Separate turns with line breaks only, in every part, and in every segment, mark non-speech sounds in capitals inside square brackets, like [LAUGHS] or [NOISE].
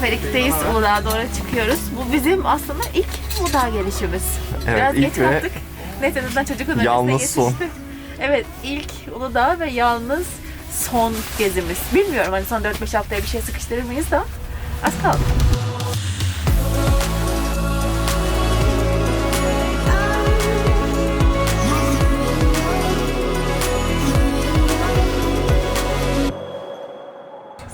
Teleferikteyiz. Uludağ'a doğru çıkıyoruz. Bu bizim aslında ilk Uludağ gelişimiz.
Evet,
Biraz
ilk
geç
ve
kalktık. Neyse azından çocuk önümüzde
yalnız son. [LAUGHS]
Evet ilk Uludağ ve yalnız son gezimiz. Bilmiyorum hani son 4-5 haftaya bir şey sıkıştırır mıyız da az kaldı.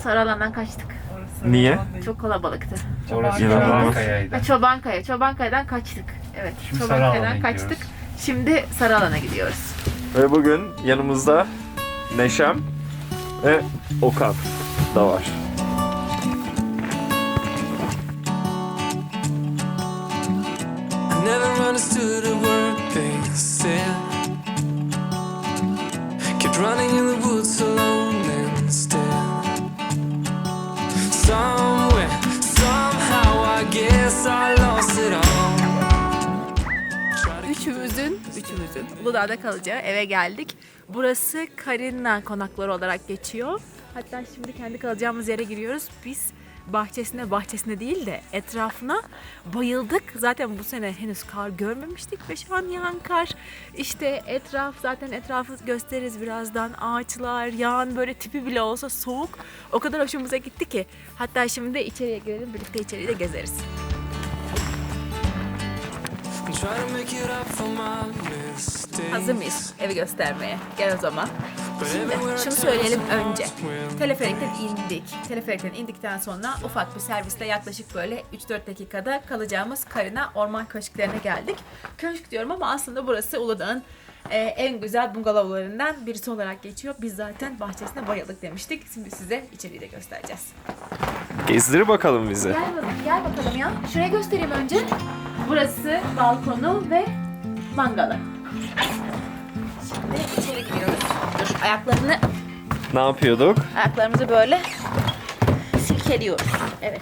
Sarı alandan kaçtık.
Niye?
Çok kalabalıktı.
Orası
İnanılmaz.
Çobankaya'ydı.
Ha, Çobankaya. Çobankaya'dan kaçtık. Evet.
Şimdi
Çobankaya'dan
alana
kaçtık.
gidiyoruz.
Şimdi sarı alana gidiyoruz.
Ve bugün yanımızda Neşem ve Okan da var.
I never understood
üçümüzün Uludağ'da kalacağı eve geldik. Burası Karina konakları olarak geçiyor. Hatta şimdi kendi kalacağımız yere giriyoruz. Biz bahçesine, bahçesine değil de etrafına bayıldık. Zaten bu sene henüz kar görmemiştik ve şu an yağan kar. İşte etraf, zaten etrafı gösteririz birazdan. Ağaçlar, yağan böyle tipi bile olsa soğuk. O kadar hoşumuza gitti ki. Hatta şimdi içeriye girelim, birlikte içeriği de gezeriz.
try to make it up for my.
Hazır mıyız evi göstermeye? Gel o zaman. Şimdi şunu söyleyelim önce. Teleferikten indik. Teleferikten indikten sonra ufak bir servisle yaklaşık böyle 3-4 dakikada kalacağımız Karina Orman Köşklerine geldik. Köşk diyorum ama aslında burası Uludağ'ın e, en güzel bungalovlarından birisi olarak geçiyor. Biz zaten bahçesine bayıldık demiştik. Şimdi size içeriği de göstereceğiz.
Gezdir bakalım bizi.
Gel bakalım, gel bakalım ya. Şuraya göstereyim önce. Burası balkonu ve mangalı. Şimdi içeri giriyoruz. Dur ayaklarını
Ne yapıyorduk?
Ayaklarımızı böyle silkeliyoruz. Evet.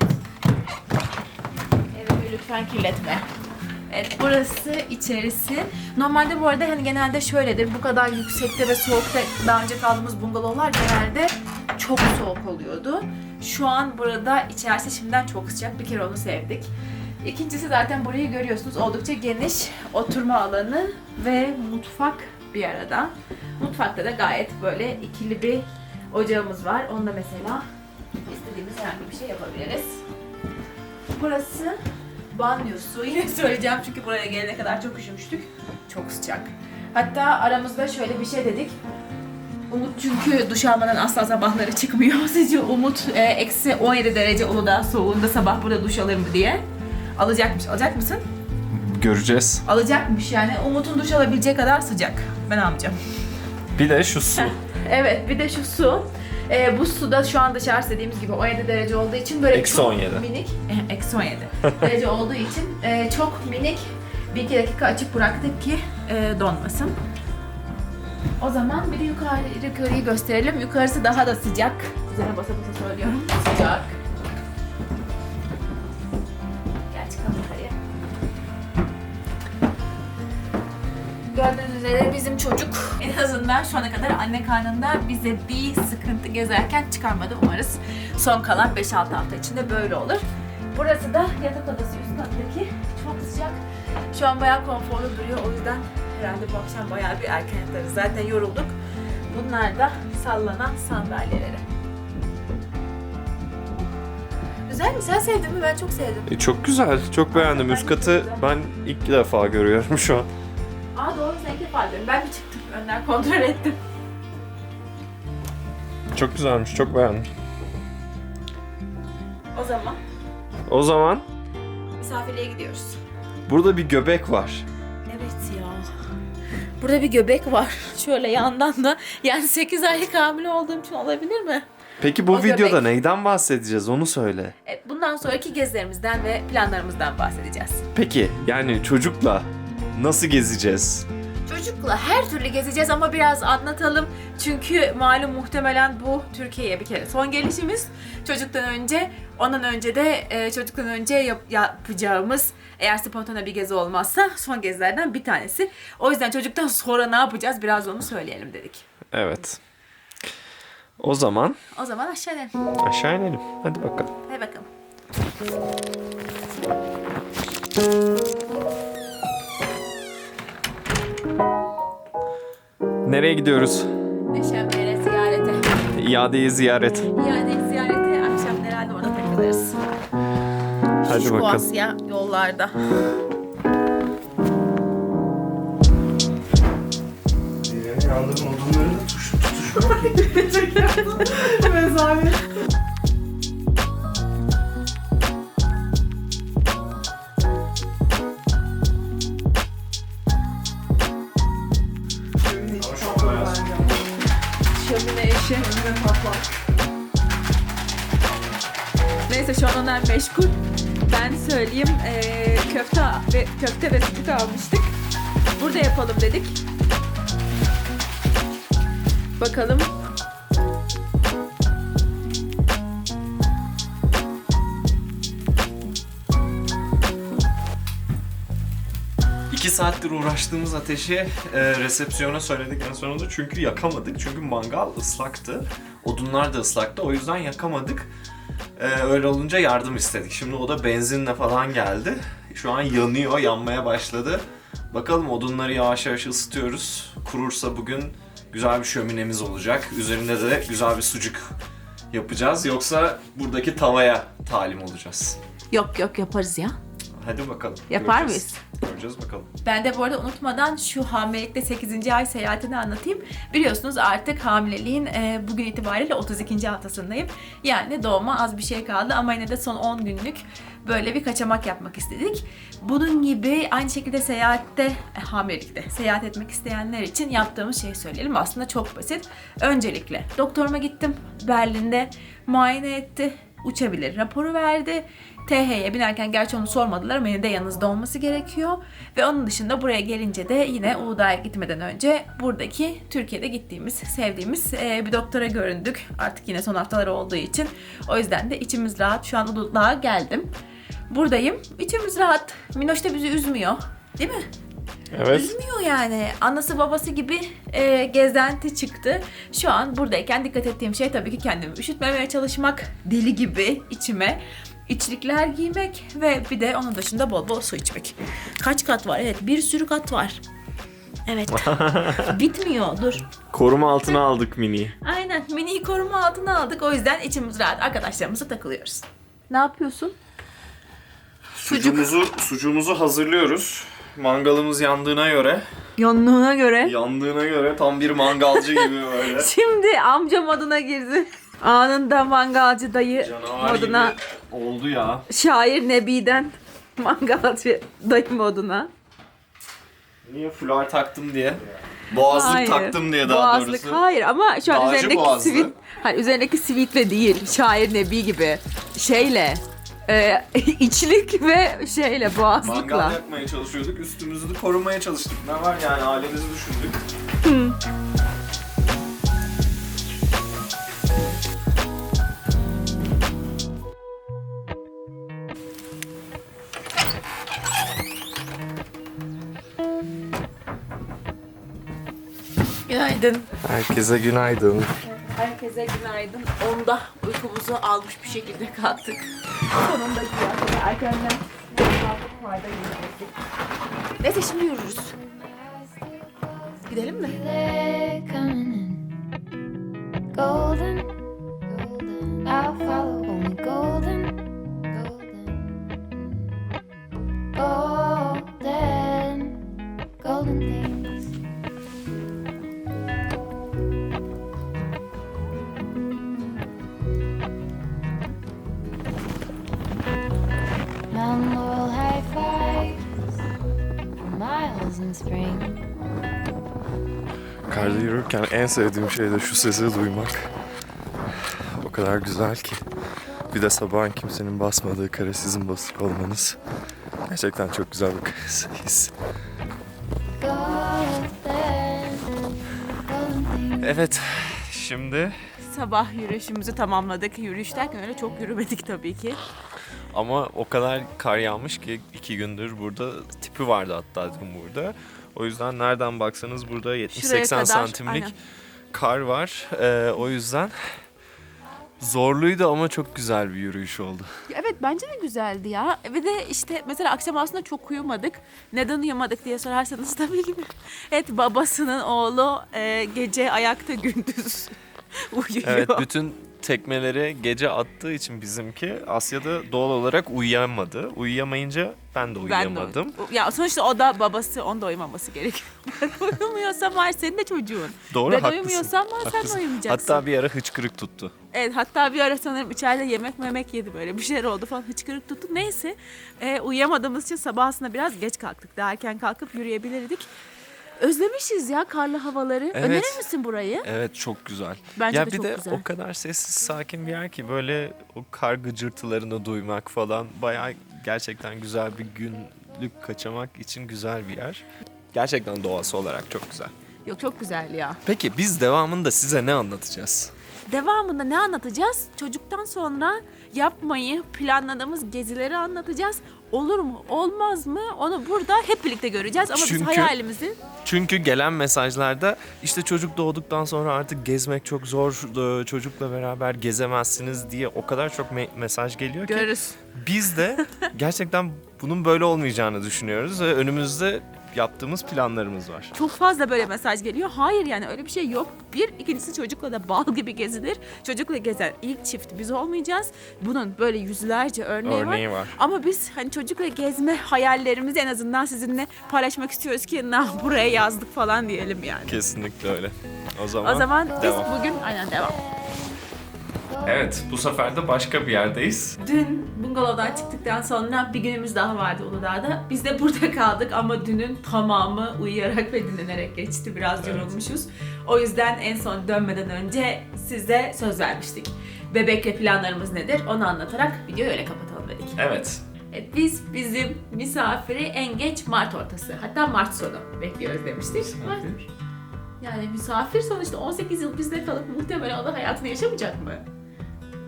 Evi lütfen kirletme. Evet burası içerisi. Normalde bu arada hani genelde şöyledir. Bu kadar yüksekte ve soğukta daha önce kaldığımız bungalovlar genelde çok soğuk oluyordu. Şu an burada içerisi şimdiden çok sıcak. Bir kere onu sevdik. İkincisi zaten burayı görüyorsunuz. Oldukça geniş oturma alanı ve mutfak bir arada. Mutfakta da gayet böyle ikili bir ocağımız var. Onda mesela istediğimiz herhangi bir şey yapabiliriz. Burası banyosu. [LAUGHS] Yine söyleyeceğim çünkü buraya gelene kadar çok üşümüştük. Çok sıcak. Hatta aramızda şöyle bir şey dedik. Umut çünkü duş almadan asla sabahları çıkmıyor. [LAUGHS] Sizce Umut e, eksi 17 derece Uludağ soğuğunda sabah burada duş alır mı diye. Alacakmış. Alacak mısın?
Göreceğiz.
Alacakmış yani. Umut'un duş alabileceği kadar sıcak. Ben almayacağım.
Bir de şu su. [LAUGHS]
Evet bir de şu su. Ee, bu suda şu an dışarısı dediğimiz gibi 17 derece olduğu için böyle
Eksi
çok
17.
minik, [LAUGHS] eksi 17 derece olduğu için e, çok minik bir iki dakika açıp bıraktık ki e, donmasın. O zaman bir de yukarı, yukarıyı gösterelim. Yukarısı daha da sıcak. Üzerine basa basa söylüyorum. Sıcak. Üzere bizim çocuk en azından şu ana kadar anne karnında bize bir sıkıntı gezerken çıkarmadı umarız. Son kalan 5-6 hafta içinde böyle olur. Burası da yatak odası üst kattaki. Çok sıcak. Şu an bayağı konforlu duruyor o yüzden herhalde bu akşam bayağı bir erken yatarız. Zaten yorulduk. Bunlar da sallanan sandalyeleri. Güzel mi? Sen sevdin mi? Ben çok sevdim.
E, çok güzel. Çok beğendim. Üst katı ben ilk defa görüyorum şu an.
Diyorum. Ben bir çıktım önden kontrol ettim.
Çok güzelmiş. Çok beğendim.
O zaman
O zaman
misafirliğe gidiyoruz.
burada bir göbek var.
Evet ya. Burada bir göbek var. Şöyle yandan da. Yani 8 aylık hamile olduğum için olabilir mi?
Peki bu
O göbek.
videoda neyden bahsedeceğiz onu söyle.
Evet, bundan sonraki gezilerimizden ve planlarımızdan bahsedeceğiz.
Peki yani çocukla nasıl gezeceğiz?
Çocukla her türlü gezeceğiz ama biraz anlatalım. Çünkü malum muhtemelen bu Türkiye'ye bir kere son gelişimiz. Çocuktan önce, ondan önce de e, çocuktan önce yap- yapacağımız eğer spontane bir gezi olmazsa son gezilerden bir tanesi. O yüzden çocuktan sonra ne yapacağız biraz onu söyleyelim dedik.
Evet. O zaman
O zaman aşağı inelim.
aşağı inelim. Hadi bakalım.
Hadi bakalım.
Nereye gidiyoruz?
Neşemlere ziyarete.
İadeyi ziyaret.
Yani ziyarete akşam herhalde orada takılırız.
Hadi
Şu
bakalım.
Asya yollarda.
Yani yandığım odunları da tuş, tutuşmak
Şömine eşi. Neyse şu an onlar meşgul. Ben söyleyeyim eee, köfte ve köfte ve süt almıştık. Burada yapalım dedik. Bakalım.
Saattir uğraştığımız ateşi e, resepsiyona söyledik en sonunda çünkü yakamadık. Çünkü mangal ıslaktı. Odunlar da ıslaktı. O yüzden yakamadık. E, öyle olunca yardım istedik. Şimdi o da benzinle falan geldi. Şu an yanıyor, yanmaya başladı. Bakalım odunları yavaş yavaş ısıtıyoruz. Kurursa bugün güzel bir şöminemiz olacak. Üzerinde de güzel bir sucuk yapacağız. Yoksa buradaki tavaya talim olacağız.
Yok yok yaparız ya.
Hadi bakalım.
Yapar
Göreceğiz.
mıyız?
Göreceğiz bakalım.
Ben de bu arada unutmadan şu hamilelikte 8. ay seyahatini anlatayım. Biliyorsunuz artık hamileliğin e, bugün itibariyle 32. haftasındayım. Yani doğuma az bir şey kaldı ama yine de son 10 günlük böyle bir kaçamak yapmak istedik. Bunun gibi aynı şekilde seyahatte, e, hamilelikte seyahat etmek isteyenler için yaptığımız şeyi söyleyelim. Aslında çok basit. Öncelikle doktoruma gittim. Berlin'de muayene etti. Uçabilir raporu verdi. TH'ye binerken gerçi onu sormadılar ama yine de yanınızda olması gerekiyor. Ve onun dışında buraya gelince de yine Uludağ'a gitmeden önce buradaki Türkiye'de gittiğimiz, sevdiğimiz e, bir doktora göründük. Artık yine son haftalar olduğu için. O yüzden de içimiz rahat. Şu an Uludağ'a geldim. Buradayım. İçimiz rahat. Minoş da bizi üzmüyor. Değil mi?
Evet.
Üzmüyor yani. Anası babası gibi e, gezenti çıktı. Şu an buradayken dikkat ettiğim şey tabii ki kendimi üşütmemeye çalışmak. Deli gibi içime. İçlikler giymek ve bir de onun dışında bol bol su içmek. Kaç kat var? Evet bir sürü kat var. Evet. [LAUGHS] Bitmiyor. Dur.
Koruma altına aldık mini.
Aynen. Mini'yi koruma altına aldık. O yüzden içimiz rahat. Arkadaşlarımızla takılıyoruz. Ne yapıyorsun?
Sucuğumuzu, sucuğumuzu hazırlıyoruz. Mangalımız yandığına göre,
Yanlığına göre.
yandığına göre tam bir mangalcı gibi böyle. [LAUGHS]
Şimdi amca moduna girdi. Anında mangalcı dayı
Canavar
moduna,
gibi oldu ya.
şair Nebi'den mangalcı dayı moduna.
Niye fular taktım diye? Boğazlık
Hayır.
taktım diye daha
Boğazlık,
doğrusu.
hayır ama şu an
Dağcı
üzerindeki
boğazlı.
sivit, hayır, üzerindeki sivitle değil, şair Nebi gibi şeyle, e, [LAUGHS] içlik ve şeyle,
Mangal
boğazlıkla.
yakmaya çalışıyorduk, üstümüzü de korumaya çalıştık. Ne var yani ailemizi düşündük.
Günaydın.
Herkese günaydın.
Herkese günaydın. Onda uykumuzu almış bir şekilde kalktık. Sonunda güzel. Erkenden kalkıp yürüyecektik. Neyse şimdi yürürüz. Gidelim mi?
Golden. I'll follow only golden, golden. Golden, golden things.
Yürürken en sevdiğim şey de şu sesi duymak. O kadar güzel ki. Bir de sabahın kimsenin basmadığı kare sizin basık olmanız. Gerçekten çok güzel bir his.
Evet, şimdi
Sabah yürüyüşümüzü tamamladık. Yürüyüş derken öyle çok yürümedik tabii ki.
ama o kadar kar yağmış ki iki gündür burada tipi vardı hatta dün burada. O yüzden nereden baksanız burada
Şuraya
70-80
kadar,
santimlik
aynen.
kar var. Ee, o yüzden Zorluydu ama çok güzel bir yürüyüş oldu.
Evet bence de güzeldi ya. Ve de işte mesela akşam aslında çok uyumadık. Neden uyumadık diye sorarsanız [LAUGHS] da bilmiyorum. Evet babasının oğlu e, gece ayakta gündüz [LAUGHS] uyuyor.
Evet bütün tekmeleri gece attığı için bizimki Asya'da doğal olarak uyuyamadı. Uyuyamayınca ben de
Ben de
uyuyamadım.
Ya sonuçta o da babası onda uyumaması gerekiyor. [LAUGHS] Ben uyumuyorsam var senin de çocuğun.
Doğru
ben
haklısın.
uyumuyorsam var sen de
Haklısın.
uyumayacaksın.
Hatta bir ara hıçkırık tuttu.
Evet hatta bir ara sanırım içeride yemek memek yedi böyle bir şeyler oldu falan hıçkırık tuttu. Neyse e, uyuyamadığımız için sabah aslında biraz geç kalktık. Daha erken kalkıp yürüyebilirdik. Özlemişiz ya karlı havaları.
Evet.
Önerir misin burayı?
Evet çok güzel.
Bence
ya
de
bir
çok
de
güzel.
o kadar sessiz sakin bir yer ki böyle o kar gıcırtılarını duymak falan bayağı gerçekten güzel bir günlük kaçamak için güzel bir yer. Gerçekten doğası olarak çok güzel.
Yok çok güzel ya.
Peki biz devamında size ne anlatacağız?
Devamında ne anlatacağız? Çocuktan sonra yapmayı planladığımız gezileri anlatacağız. Olur mu, olmaz mı? Onu burada hep birlikte göreceğiz. Ama
Çünkü-
biz hayalimizi
Çünkü gelen mesajlarda işte çocuk doğduktan sonra artık gezmek çok zor, e, çocukla beraber gezemezsiniz diye o kadar çok me- mesaj geliyor ki
görürüz.
biz de gerçekten bunun böyle olmayacağını düşünüyoruz ve önümüzde yaptığımız planlarımız var.
Çok fazla böyle mesaj geliyor. Hayır yani öyle bir şey yok. Bir, ikincisi çocukla da bal gibi gezilir. Çocukla gezen ilk çift biz olmayacağız. Bunun böyle yüzlerce örneği,
Örneği
var.
var.
Ama biz hani çocukla gezme hayallerimizi en azından sizinle paylaşmak istiyoruz ki na buraya yazdık falan diyelim yani.
Kesinlikle öyle. O zaman,
O zaman biz
devam.
bugün aynen devam.
Evet, bu sefer de başka bir yerdeyiz.
Dün bungalovdan çıktıktan sonra bir günümüz daha vardı Uludağ'da. Biz de burada kaldık ama dünün tamamı uyuyarak ve dinlenerek geçti. Biraz
Evet.
yorulmuşuz. O yüzden en son dönmeden önce size söz vermiştik. Bebekle planlarımız nedir onu anlatarak videoyu öyle kapatalım dedik.
Evet.
Evet, biz bizim misafiri en geç Mart ortası hatta Mart sonu bekliyoruz demiştik.
Misafir.
Yani misafir sonuçta 18 yıl bizde kalıp muhtemelen o da hayatını yaşamayacak mı?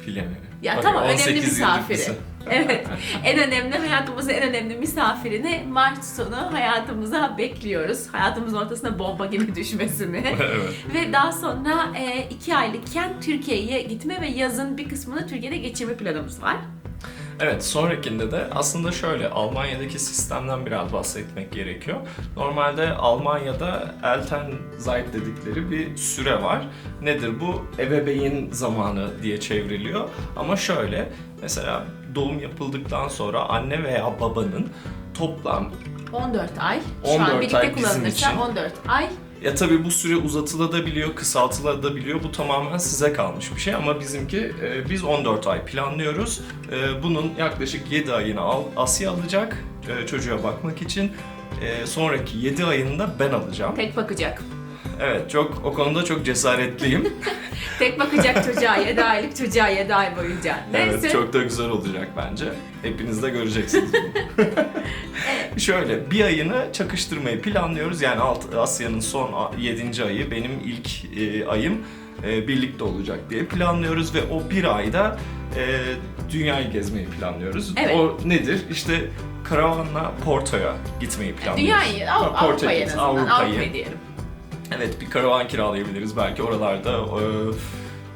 Bilemiyorum.
Ya
Bakın,
tamam önemli
18 yıllık
misafiri. [LAUGHS] evet. En önemli hayatımızın en önemli misafirini Mart sonu hayatımıza bekliyoruz. Hayatımızın ortasına bomba gibi [LAUGHS] düşmesini. [LAUGHS]
evet.
ve daha sonra e, iki aylıkken Türkiye'ye gitme ve yazın bir kısmını Türkiye'de geçirme planımız var.
Evet, sonrakinde de aslında şöyle Almanya'daki sistemden biraz bahsetmek gerekiyor. Normalde Almanya'da Elternzeit dedikleri bir süre var. Nedir bu? Ebeveyn zamanı diye çevriliyor. Ama şöyle, mesela doğum yapıldıktan sonra anne veya babanın toplam
14 ay. Şu
14
an birlikte
ay
kullanılırsa
için.
14 ay.
Ya tabii bu süre uzatılabiliyor, kısaltılabiliyor. Bu tamamen size kalmış bir şey ama bizimki e, biz 14 ay planlıyoruz. E, bunun yaklaşık 7 ayını al, Asya alacak e, çocuğa bakmak için. E, sonraki 7 ayını da ben alacağım.
Tek bakacak.
Evet, çok o konuda çok cesaretliyim. [LAUGHS]
Tek bakacak çocuğa 7 aylık çocuğa 7 ay boyunca. Neyse.
evet, çok da güzel olacak bence. Hepiniz de göreceksiniz bunu. [LAUGHS] Şöyle bir ayını çakıştırmayı planlıyoruz. Yani Asya'nın son 7. ayı benim ilk e, ayım e, birlikte olacak diye planlıyoruz ve o bir ayda e, dünyayı gezmeyi planlıyoruz.
Evet.
O nedir? İşte karavanla Porto'ya gitmeyi planlıyoruz.
Dünyayı, Av- Avrupa'yı en
git-
azından.
Avrupa'yı.
Avrupa'yı diyelim.
Evet bir karavan kiralayabiliriz belki oralarda e,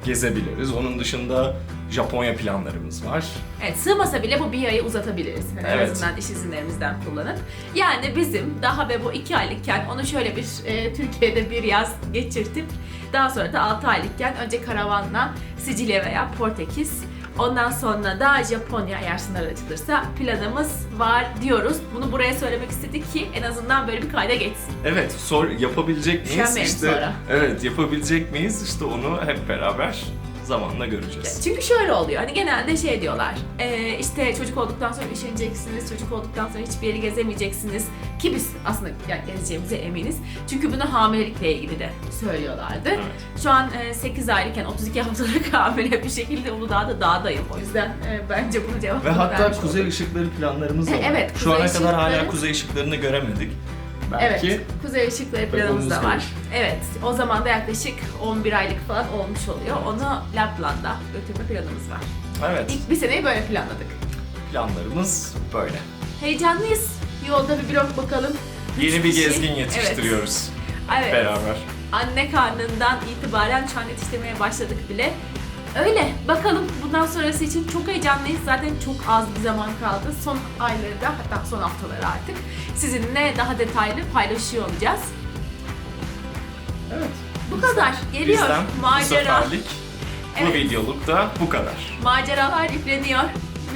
gezebiliriz. Onun dışında Japonya planlarımız var.
Evet sığmasa bile bu bir ayı uzatabiliriz. Hani En
Evet.
azından iş izinlerimizden kullanıp. Yani bizim daha ve bu iki aylıkken onu şöyle bir e, Türkiye'de bir yaz geçirtip daha sonra da altı aylıkken önce karavanla Sicilya veya Portekiz Ondan sonra da Japonya eğer sınır açılırsa planımız var diyoruz. Bunu buraya söylemek istedik ki en azından böyle bir kayda geçsin.
Evet, sor yapabilecek miyiz?
Üşenmeyin
işte,
sonra.
Evet, yapabilecek miyiz? İşte onu hep beraber zamanla göreceğiz.
Çünkü şöyle oluyor hani genelde şey diyorlar e, işte çocuk olduktan sonra üşeneceksiniz, çocuk olduktan sonra hiçbir yeri gezemeyeceksiniz ki biz aslında yani gezeceğimize eminiz. Çünkü bunu hamilelikle ilgili de söylüyorlardı.
Evet.
Şu an e, 8 aylıkken 32 haftalık [LAUGHS] hamile bir şekilde Uludağ'da dağdayım. O yüzden e, bence bunu cevap
Ve hatta kuzey
olduk.
ışıkları planlarımız da [LAUGHS] var.
Evet,
Şu ana kadar hala kuzey ışıklarını göremedik. Belki
Evet, kuzey ışıkları planımız da var. Evet, o zaman da yaklaşık 11 aylık falan olmuş oluyor. Onu Lapland'a götürme planımız var.
evet
İlk bir seneyi böyle planladık.
planlarımız böyle.
Heyecanlıyız. Yolda bir blok bakalım.
Yeni bir
kişi-
gezgin yetiştiriyoruz
Evet. evet.
beraber.
Anne karnından itibaren şu an yetiştirmeye başladık bile. Öyle. Bakalım bundan sonrası için çok heyecanlıyız. Zaten çok az bir zaman kaldı. Son aylarda hatta son haftaları artık sizinle daha detaylı paylaşıyor olacağız.
Evet.
Bu kadar. Geliyor.
Bizden bu
Macera.
seferlik bu
Evet.
videoluk da bu kadar.
Maceralar yükleniyor.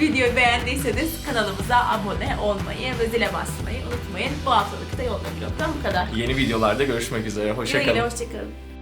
Videoyu beğendiyseniz kanalımıza abone olmayı ve zile basmayı unutmayın. Bu haftalık da yolda bu kadar.
Yeni videolarda görüşmek üzere. Hoşçakalın.
hoşçakalın.